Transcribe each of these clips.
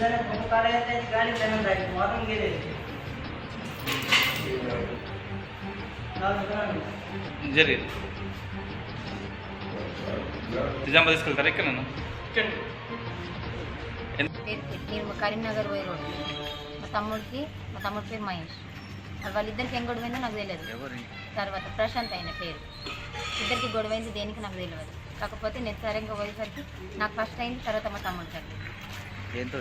కరీంనగర్ ತುಂಬ ಕಾಲ తీసుకెళ్తారా ఇక్కడ నేను కరీంనగర్ మా తమ్ముడికి మా తమ్ముడి పేరు మహేష్. వాళ్ళిద్దరికి ఏం గొడవైందో నాకు తెలియదు. తర్వాత ప్రశాంత్ అయిన పేరు. ఇద్దరికి గొడవైంది దేనికి నాకు తెలియదు. కాకపోతే నేను సరిగ్గా పోయేసరికి నాకు ఫస్ట్ అయింది తర్వాత మా తమ్ముడికి దేంతో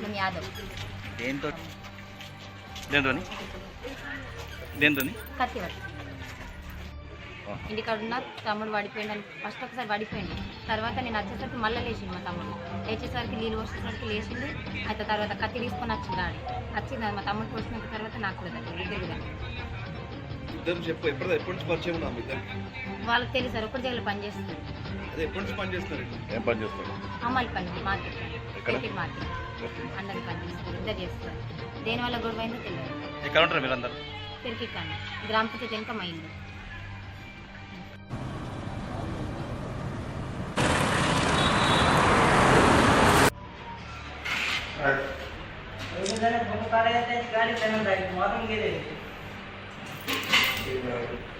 నేను యాదవ్. దేంతో కత్తి పట్టి ఇంటికాడ ఉన్న తమ్ముడు పడిపోయిండు అని ఫస్ట్ ఒకసారి పడిపోయిండు తర్వాత నేను వచ్చేసరికి మళ్ళీ లేచిండు మా తమ్ముడు లేచేసరికి నీళ్ళు వచ్చేసరికి లేచిండు. అయితే తర్వాత కత్తి తీసుకొని వచ్చిండు ఆడి వచ్చి నా- మా తమ్ముడు పోసిన తర్వాత నాకు కూడా తగ్గింది ఇద్దరు ఇద్దరు చెప్పు ఎప్పుడు ఎప్పటి నుంచి పరిచయం ఉన్నాం ఇద్దరికి? వాళ్ళకి తెలుసు సార్ ఒకటి దగ్గర పని చేస్తుంది అదే ఎప్పటి నుంచి పని చేస్తున్నారు ఏం పని చేస్తాడు అమ్మాయి పని మార్కెట్ ఎక్కడ? మార్కెట్ అన్నది పని చేస్తారు ఇద్దరు చేస్తారు. దేనివల్ల గొడవ అయిందో తెలియదు ఎక్కడ ఉంటారు మీరందరూ పెరిగి కానీ గ్రామ పంచాయతీ వెనుక మా ఇల్లు गाड़ी you know,